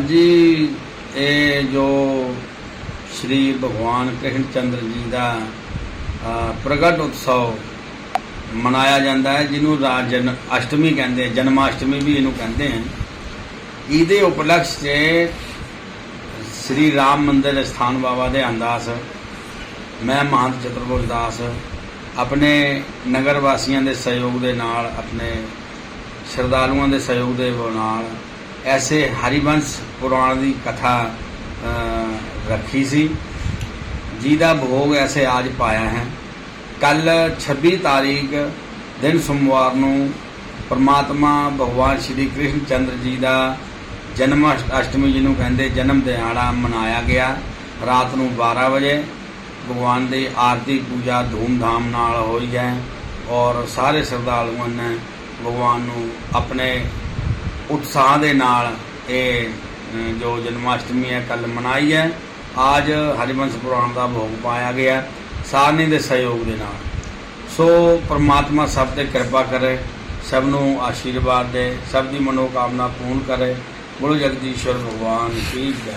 ਹਾਂਜੀ, ਇਹ ਜੋ ਸ਼੍ਰੀ ਭਗਵਾਨ ਕ੍ਰਿਸ਼ਨ ਚੰਦਰ ਜੀ ਦਾ ਪ੍ਰਗਟ ਉਤਸਵ ਮਨਾਇਆ ਜਾਂਦਾ ਹੈ, ਜਿਹਨੂੰ ਰਾਜਨ ਅਸ਼ਟਮੀ ਕਹਿੰਦੇ ਜਨਮ ਅਸ਼ਟਮੀ ਵੀ ਇਹਨੂੰ ਕਹਿੰਦੇ ਹਨ। ਇਹਦੇ ਉਪਲਕਸ਼ ਤੇ ਸ੍ਰੀ ਰਾਮ ਮੰਦਰ ਸਥਾਨ ਬਾਬਾ ਦੇ ਅੰਦਾਸ ਮੈਂ ਮਹੰਤ ਚਤਰਪੁਰ ਦਾਸ ਆਪਣੇ ਨਗਰ ਵਾਸੀਆਂ ਦੇ ਸਹਿਯੋਗ ਦੇ ਨਾਲ, ਆਪਣੇ ਸ਼ਰਧਾਲੂਆਂ ਦੇ ਸਹਿਯੋਗ ਦੇ ਨਾਲ ਐਸੇ ਹਰਿਵੰਸ਼ ਪੁਰਾਣ ਦੀ ਕਥਾ ਰੱਖੀ ਸੀ। ਜਿਹਦਾ ਭੋਗ ਐਸੇ ਆਜ ਪਾਇਆ ਹੈ। ਕੱਲ 26 ਤਾਰੀਖ ਦਿਨ ਸੋਮਵਾਰ ਨੂੰ ਪਰਮਾਤਮਾ ਭਗਵਾਨ ਸ਼੍ਰੀ ਕ੍ਰਿਸ਼ਨ ਚੰਦਰ ਜੀ ਦਾ ਜਨਮ ਅਸ਼ਟ- ਅਸ਼ਟਮੀ ਜਿਹਨੂੰ ਕਹਿੰਦੇ ਜਨਮ ਦਿਹਾੜਾ ਮਨਾਇਆ ਗਿਆ ਰਾਤ ਨੂੰ 12 ਵਜੇ। ਭਗਵਾਨ ਦੀ ਆਰਤੀ ਪੂਜਾ ਧੂਮ-ਧਾਮ ਨਾਲ ਹੋਈ ਹੈ ਔਰ ਸਾਰੇ ਸ਼ਰਧਾਲੂਆਂ ਨੇ ਭਗਵਾਨ ਨੂੰ ਆਪਣੇ ਉਤਸ਼ਾਹ ਦੇ ਨਾਲ ਇਹ ਅ, ਜੋ ਜਨਮਾਸ਼ਟਮੀ ਹੈ ਕੱਲ ਮਨਾਈ ਹੈ। ਅੱਜ ਹਰਿਵੰਸ਼ ਪੁਰਾਣ ਦਾ ਭੋਗ ਪਾਇਆ ਗਿਆ ਸਾਰਨੀ ਦੇ ਸਹਿਯੋਗ ਦੇ ਨਾਲ। ਸੋ ਪ੍ਰਮਾਤਮਾ ਸਭ ਤੇ ਕਿਰਪਾ ਕਰੇ ਸਭ ਨੂੰ ਆਸ਼ੀਰਵਾਦ ਦੇ ਸਭ ਦੀ ਮਨੋਕਾਮਨਾ ਪੂਰਨ ਕਰੇ। ਬੋਲੋ ਜਗਦੀਸ਼ਵਰ ਭਗਵਾਨ ਕੀ ਜੈ।